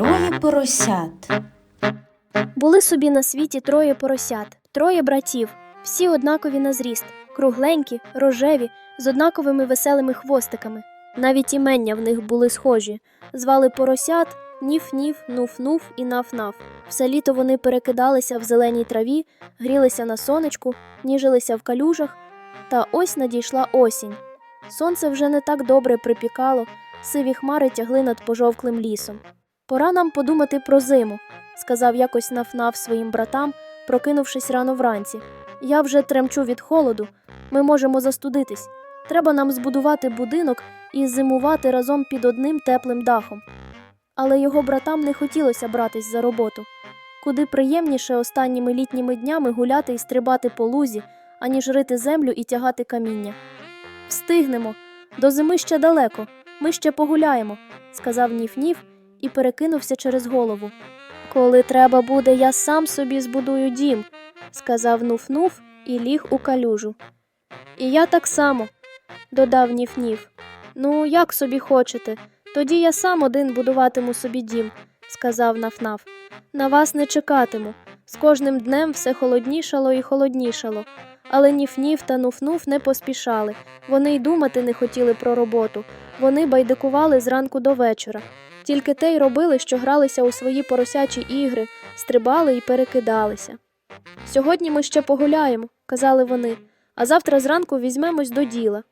Троє поросят. Були собі на світі троє поросят, троє братів, всі однакові на зріст, кругленькі, рожеві, з однаковими веселими хвостиками. Навіть імення в них були схожі. Звали поросят Ніф-ніф, нуф-нуф і наф-наф. Все літо вони перекидалися в зеленій траві, грілися на сонечку, ніжилися в калюжах. Та ось надійшла осінь. Сонце вже не так добре припікало, сиві хмари тягли над пожовклим лісом. Пора нам подумати про зиму, сказав якось нафнаф своїм братам, прокинувшись рано вранці. Я вже тремчу від холоду. Ми можемо застудитись. Треба нам збудувати будинок і зимувати разом під одним теплим дахом. Але його братам не хотілося братись за роботу. Куди приємніше останніми літніми днями гуляти і стрибати по лузі, аніж рити землю і тягати каміння. Встигнемо. До зими ще далеко. Ми ще погуляємо, сказав Ніф-Ніф і перекинувся через голову. Коли треба буде, я сам собі збудую дім, сказав Нуф-Нуф і ліг у калюжу. І я так само, додав Ніф-Ніф. Ну, як собі хочете, тоді я сам один будуватиму собі дім, сказав Наф-Наф. На вас не чекатиму. З кожним днем все холоднішало і холоднішало. Але Ніф-Ніф та Нуф-Нуф не поспішали. Вони й думати не хотіли про роботу. Вони байдикували зранку до вечора. Тільки те й робили, що гралися у свої поросячі ігри, стрибали і перекидалися. Сьогодні ми ще погуляємо, казали вони, а завтра зранку візьмемось до діла.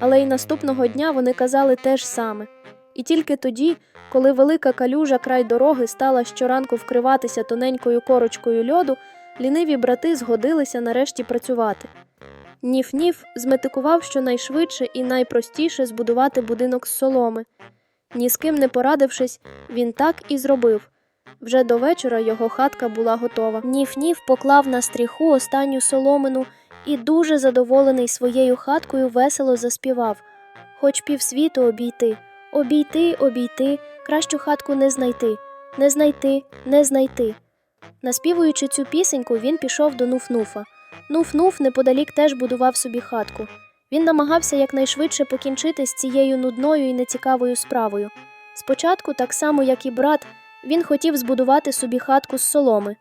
Але й наступного дня вони казали те ж саме. І тільки тоді, коли велика калюжа край дороги стала щоранку вкриватися тоненькою корочкою льоду, ліниві брати згодилися нарешті працювати. Ніф-Ніф зметикував щонайшвидше і найпростіше збудувати будинок з соломи. Ні з ким не порадившись, він так і зробив. Вже до вечора його хатка була готова. Ніф-Ніф поклав на стріху останню соломину і, дуже задоволений своєю хаткою, весело заспівав Хоч півсвіту обійти, обійти, обійти, кращу хатку не знайти, не знайти, не знайти. Наспівуючи цю пісеньку, він пішов до Нуф-Нуфа. Нуф-Нуф неподалік теж будував собі хатку. Він намагався якнайшвидше покінчити з цією нудною і нецікавою справою. Спочатку, так само як і брат, він хотів збудувати собі хатку з соломи.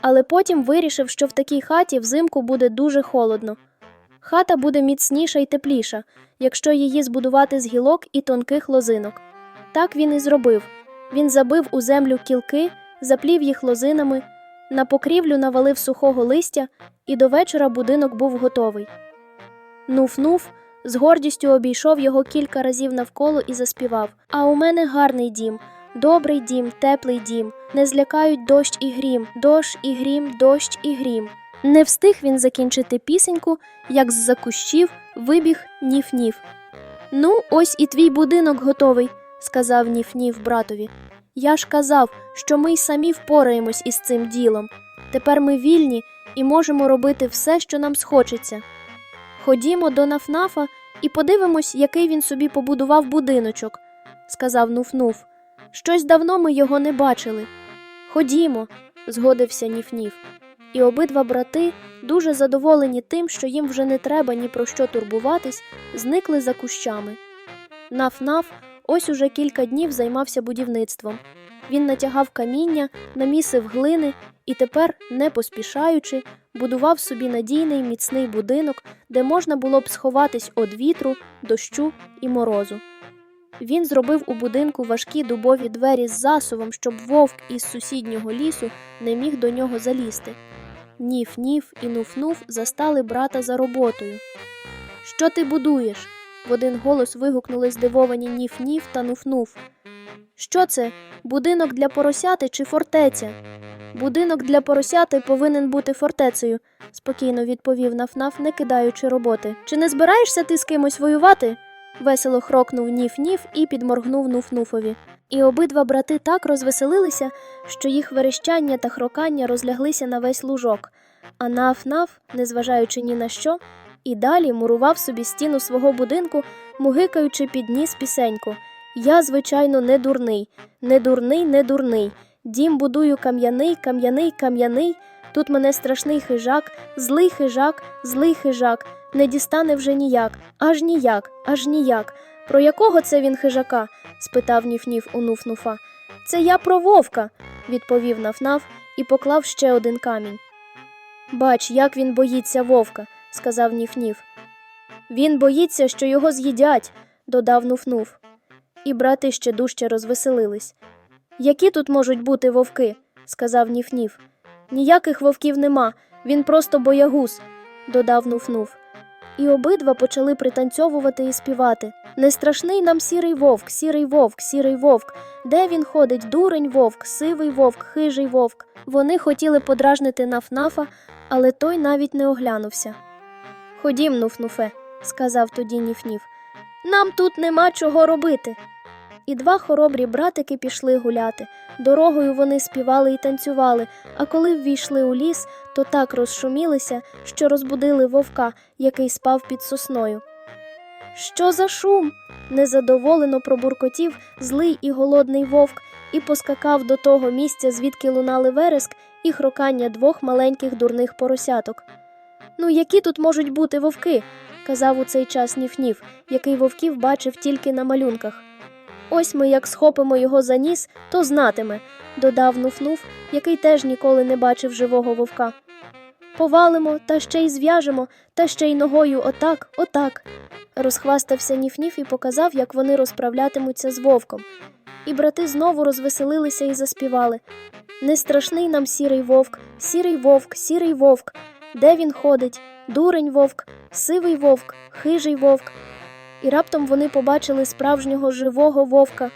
Але потім вирішив, що в такій хаті взимку буде дуже холодно. Хата буде міцніша і тепліша, якщо її збудувати з гілок і тонких лозинок. Так він і зробив. Він забив у землю кілки, заплів їх лозинами, на покрівлю навалив сухого листя, і до вечора будинок був готовий. Нуф-нуф з гордістю обійшов його кілька разів навколо і заспівав А у мене гарний дім, добрий дім, теплий дім, не злякають дощ і грім, дощ і грім, дощ і грім. Не встиг він закінчити пісеньку, як з-за кущів вибіг Ніф-Ніф. Ну, ось і твій будинок готовий, сказав Ніф-Ніф братові. Я ж казав, що ми й самі впораємось із цим ділом. Тепер ми вільні і можемо робити все, що нам схочеться. Ходімо до Нафнафа і подивимось, який він собі побудував будиночок, сказав Нуф-Нуф. Щось давно ми його не бачили. Ходімо, згодився Ніф-Ніф. І обидва брати, дуже задоволені тим, що їм вже не треба ні про що турбуватись, зникли за кущами. Наф-Наф ось уже кілька днів займався будівництвом. Він натягав каміння, намісив глини і тепер, не поспішаючи, будував собі надійний міцний будинок, де можна було б сховатись від вітру, дощу і морозу. Він зробив у будинку важкі дубові двері з засувом, щоб вовк із сусіднього лісу не міг до нього залізти. Ніф-ніф і нуф-нуф застали брата за роботою. Що ти будуєш? в один голос вигукнули здивовані Ніф-ніф та нуф-нуф. Що це? Будинок для поросяти чи фортеця? Будинок для поросяти повинен бути фортецею, спокійно відповів Нафнаф, не кидаючи роботи. Чи не збираєшся ти з кимось воювати? весело хрокнув Ніф-Ніф і підморгнув Нуф-Нуфові. І обидва брати так розвеселилися, що їх верещання та хрокання розляглися на весь лужок, а Наф-Наф, незважаючи ні на що, і далі мурував собі стіну свого будинку, мугикаючи під ніс пісеньку. Я, звичайно, не дурний, не дурний, не дурний. Дім будую кам'яний, кам'яний, кам'яний. Тут мене страшний хижак, злий хижак, злий хижак, не дістане вже ніяк, аж ніяк, аж ніяк. Про якого це він хижака? спитав Ніф-Ніф у Нуф-Нуфа. Це я про вовка, відповів Нафнаф і поклав ще один камінь. Бач, як він боїться вовка, сказав Ніф-Ніф. Він боїться, що його з'їдять, додав Нуф-Нуф. І брати ще дужче розвеселились. Які тут можуть бути вовки? сказав Ніф-Ніф. Ніяких вовків нема, він просто боягуз, додав Нуф-Нуф. І обидва почали пританцьовувати і співати. Не страшний нам сірий вовк, сірий вовк, сірий вовк. Де він ходить? Дурень вовк, сивий вовк, хижий вовк. Вони хотіли подражнити Нафнафа, але той навіть не оглянувся. Ходім, Нуф-Нуфе, сказав тоді Ніф-Ніф. Нам тут нема чого робити. І два хоробрі братики пішли гуляти. Дорогою вони співали і танцювали, а коли ввійшли у ліс, то так розшумілися, що розбудили вовка, який спав під сосною. Що за шум? незадоволено пробуркотів злий і голодний вовк і поскакав до того місця, звідки лунали вереск і хрокання двох маленьких дурних поросяток. Ну, які тут можуть бути вовки? Казав у цей час Ніф-Ніф, який вовків бачив тільки на малюнках. Ось ми як схопимо його за ніс, то знатиме, додав Нуф-Нуф, який теж ніколи не бачив живого вовка. Повалимо, та ще й зв'яжемо, та ще й ногою отак, отак. Розхвастався Ніф-Ніф і показав, як вони розправлятимуться з вовком. І брати знову розвеселилися і заспівали. Не страшний нам сірий вовк, сірий вовк, сірий вовк. Де він ходить? Дурень вовк, сивий вовк, хижий вовк. І раптом вони побачили справжнього живого вовка.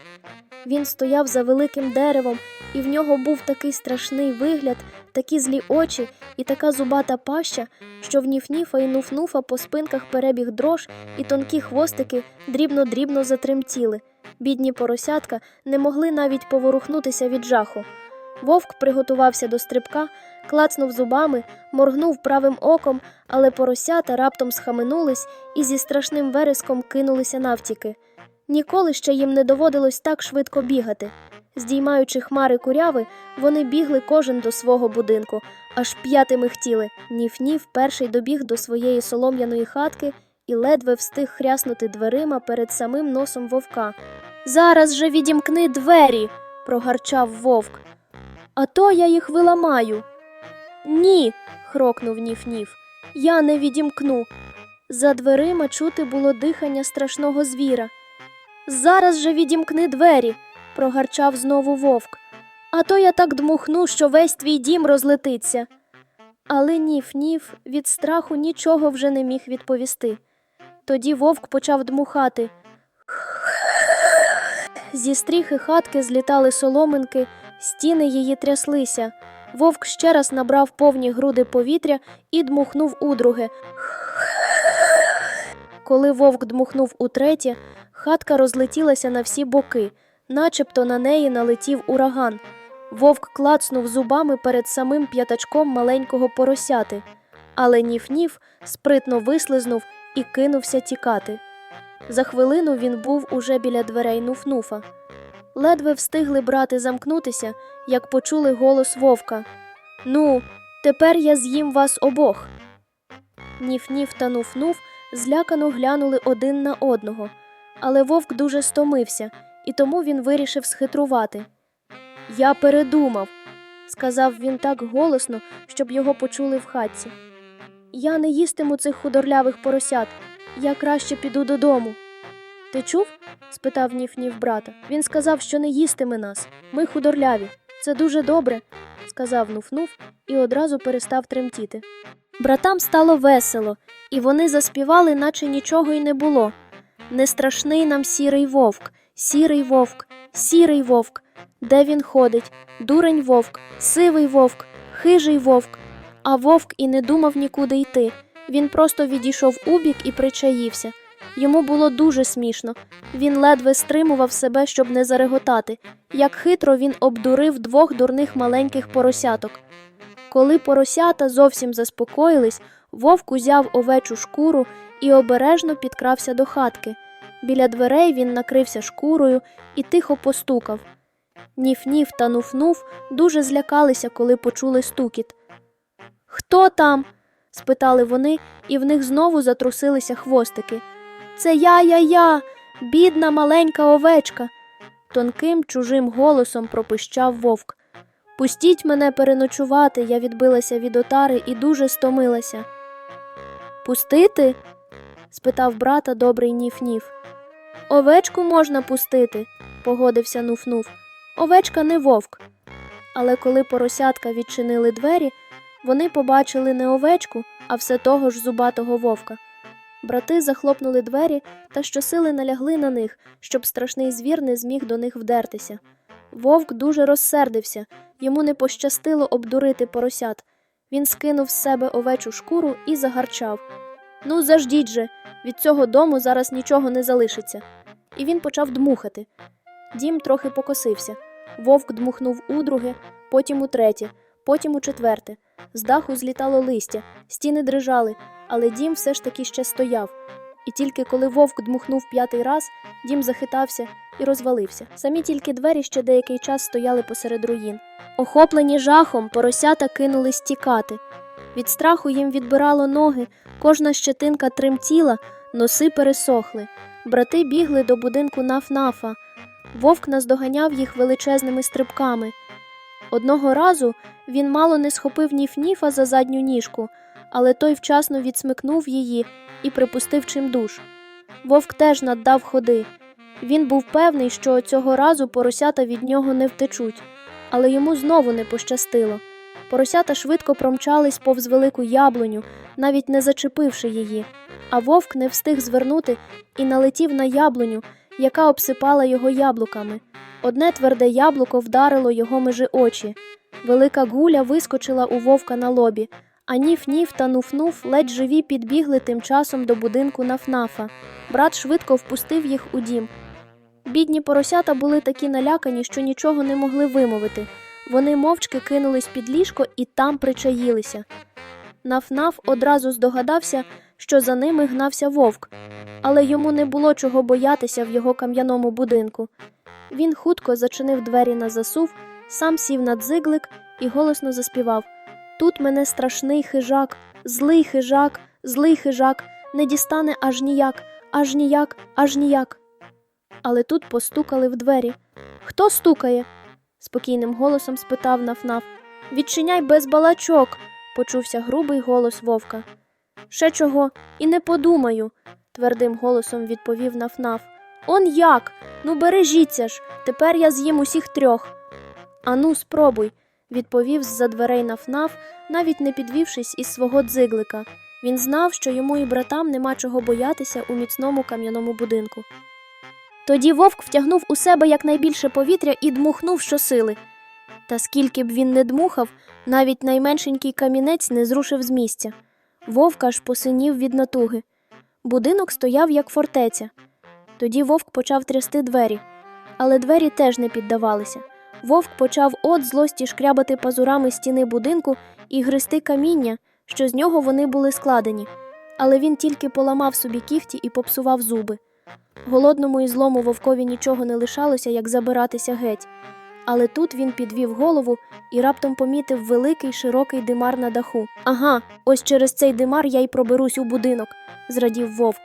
Він стояв за великим деревом, і в нього був такий страшний вигляд, такі злі очі і така зубата паща, що в Ніф-Ніфа і Нуф-Нуфа по спинках перебіг дрож, і тонкі хвостики дрібно-дрібно затремтіли. Бідні поросятка не могли навіть поворухнутися від жаху. Вовк приготувався до стрибка, клацнув зубами, моргнув правим оком, але поросята раптом схаменулись і зі страшним вереском кинулися навтіки. Ніколи ще їм не доводилось так швидко бігати. Здіймаючи хмари куряви, вони бігли кожен до свого будинку, аж п'яти михтіли. Ніф-ніф перший добіг до своєї солом'яної хатки і ледве встиг хряснути дверима перед самим носом вовка. Зараз же відімкни двері, прогарчав вовк. А то я їх виламаю. Ні, хрокнув Ніф-Ніф. Я не відімкну. За дверима чути було дихання страшного звіра. Зараз же відімкни двері, прогарчав знову вовк. А то я так дмухну, що весь твій дім розлетиться. Але Ніф-Ніф від страху нічого вже не міг відповісти. Тоді вовк почав дмухати. Зі стріхи хатки злітали соломинки, стіни її тряслися. Вовк ще раз набрав повні груди повітря і дмухнув удруге. Коли вовк дмухнув утретє, хатка розлетілася на всі боки, начебто на неї налетів ураган. Вовк клацнув зубами перед самим п'ятачком маленького поросяти, але Ніф-Ніф спритно вислизнув і кинувся тікати. За хвилину він був уже біля дверей Нуф-Нуфа. Ледве встигли брати замкнутися, як почули голос вовка. Ну, тепер я з'їм вас обох. Ніф-Ніф та Нуф-Нуф злякано глянули один на одного, але вовк дуже стомився, і тому він вирішив схитрувати. Я передумав, сказав він так голосно, щоб його почули в хатці. Я не їстиму цих худорлявих поросят, я краще піду додому. Ти чув? спитав Ніф-Ніф брата. Він сказав, що не їстиме нас. Ми худорляві. Це дуже добре, сказав Нуф-Нуф і одразу перестав тремтіти. Братам стало весело, і вони заспівали, наче нічого й не було. Не страшний нам сірий вовк, сірий вовк, сірий вовк. Де він ходить? Дурень вовк, сивий вовк, хижий вовк. А вовк і не думав нікуди йти. Він просто відійшов убік і причаївся. Йому було дуже смішно. Він ледве стримував себе, щоб не зареготати. Як хитро він обдурив двох дурних маленьких поросяток. Коли поросята зовсім заспокоїлись, вовк узяв овечу шкуру і обережно підкрався до хатки. Біля дверей він накрився шкурою і тихо постукав. Ніф-ніф та нуф-нуф дуже злякалися, коли почули стукіт. Хто там? спитали вони, і в них знову затрусилися хвостики. Це я, я, я, бідна маленька овечка. Тонким чужим голосом пропищав вовк. Пустіть мене переночувати, я відбилася від отари і дуже стомилася. Пустити? спитав брата добрий ніф-ніф. Овечку можна пустити, погодився нуф-нуф. Овечка не вовк. Але коли поросятка відчинили двері, вони побачили не овечку, а все того ж зубатого вовка. Брати захлопнули двері та щосили налягли на них, щоб страшний звір не зміг до них вдертися. Вовк дуже розсердився, йому не пощастило обдурити поросят. Він скинув з себе овечу шкуру і загарчав. Ну, заждіть же, від цього дому зараз нічого не залишиться. І він почав дмухати. Дім трохи покосився. Вовк дмухнув удруге, потім у третє, потім у четверте. З даху злітало листя, стіни дрижали, але дім все ж таки ще стояв. І тільки коли вовк дмухнув п'ятий раз, дім захитався і розвалився. Самі тільки двері ще деякий час стояли посеред руїн. Охоплені жахом, поросята кинулись тікати. Від страху їм відбирало ноги, кожна щетинка тремтіла, носи пересохли. Брати бігли до будинку наф-нафа. Вовк наздоганяв їх величезними стрибками. Одного разу він мало не схопив ніф-ніфа за задню ніжку, але той вчасно відсмикнув її і припустив чимдуж. Вовк теж наддав ходи. Він був певний, що цього разу поросята від нього не втечуть, але йому знову не пощастило. Поросята швидко промчались повз велику яблуню, навіть не зачепивши її, а вовк не встиг звернути і налетів на яблуню, яка обсипала його яблуками. Одне тверде яблуко вдарило його межи очі. Велика гуля вискочила у вовка на лобі, а ніф-ніф та нуф-нуф ледь живі підбігли тим часом до будинку нафнафа. Брат швидко впустив їх у дім. Бідні поросята були такі налякані, що нічого не могли вимовити. Вони мовчки кинулись під ліжко і там причаїлися. Наф-наф одразу здогадався, що за ними гнався вовк, але йому не було чого боятися в його кам'яному будинку. Він хутко зачинив двері на засув, сам сів на дзиглик і голосно заспівав Тут мене страшний хижак, злий хижак, злий хижак, не дістане аж ніяк, аж ніяк, аж ніяк. Але тут постукали в двері. Хто стукає? спокійним голосом спитав Нафнаф. Відчиняй без балачок, почувся грубий голос вовка. Ще чого, і не подумаю, твердим голосом відповів Нафнаф. Он як? Ну бережіться ж, тепер я з'їм усіх трьох. Ану, спробуй, відповів з-за дверей Нафнаф, навіть не підвівшись із свого дзиглика. Він знав, що йому і братам нема чого боятися у міцному кам'яному будинку. Тоді вовк втягнув у себе якнайбільше повітря і дмухнув щосили. Та скільки б він не дмухав, навіть найменшенький камінець не зрушив з місця. Вовк аж посинів від натуги. Будинок стояв як фортеця. Тоді вовк почав трясти двері, але двері теж не піддавалися. Вовк почав от злості шкрябати пазурами стіни будинку і гристи каміння, що з нього вони були складені. Але він тільки поламав собі кіхті і попсував зуби. Голодному і злому вовкові нічого не лишалося, як забиратися геть. Але тут він підвів голову і раптом помітив великий широкий димар на даху. Ага, ось через цей димар я й проберусь у будинок, зрадів вовк.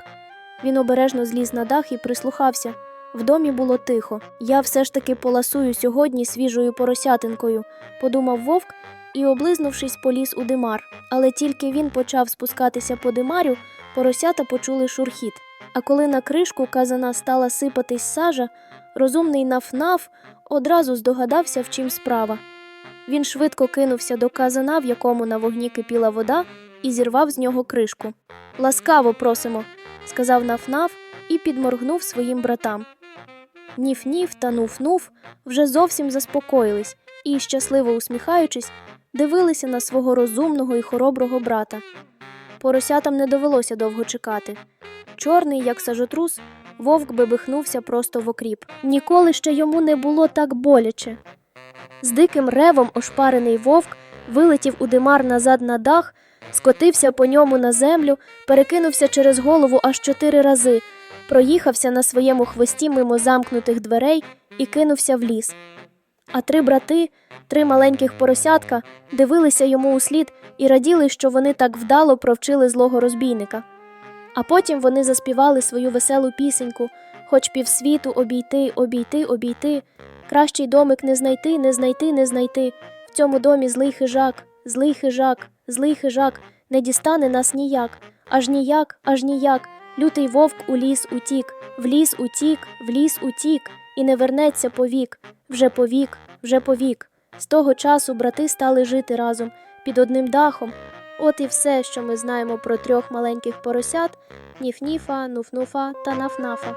Він обережно зліз на дах і прислухався. В домі було тихо. Я все ж таки поласую сьогодні свіжою поросятинкою, подумав вовк і, облизнувшись, поліз у димар. Але тільки він почав спускатися по димарю, поросята почули шурхіт. А коли на кришку казана стала сипатись сажа, розумний наф-наф одразу здогадався, в чим справа. Він швидко кинувся до казана, в якому на вогні кипіла вода, і зірвав з нього кришку. Ласкаво просимо, сказав наф-наф і підморгнув своїм братам. Ніф-ніф та нуф-нуф вже зовсім заспокоїлись і, щасливо усміхаючись, дивилися на свого розумного і хороброго брата. Поросятам не довелося довго чекати. Чорний, як сажотрус, вовк бебихнувся просто в окріп. Ніколи ще йому не було так боляче. З диким ревом ошпарений вовк вилетів у димар назад на дах, скотився по ньому на землю, перекинувся через голову аж чотири рази, проїхався на своєму хвості мимо замкнутих дверей і кинувся в ліс. А три брати, три маленьких поросятка, дивилися йому у слід і раділи, що вони так вдало провчили злого розбійника. А потім вони заспівали свою веселу пісеньку, хоч півсвіту обійти, обійти, обійти. Кращий домик не знайти, не знайти, не знайти. В цьому домі злий хижак, злий хижак, злий хижак, не дістане нас ніяк, аж ніяк, аж ніяк. Лютий вовк у ліс утік, в ліс утік, в ліс утік, і не вернеться повік, вже повік, вже повік. З того часу брати стали жити разом під одним дахом. От і все, що ми знаємо про трьох маленьких поросят Ніф-Ніфа, Нуф-Нуфа та Наф-Нафа.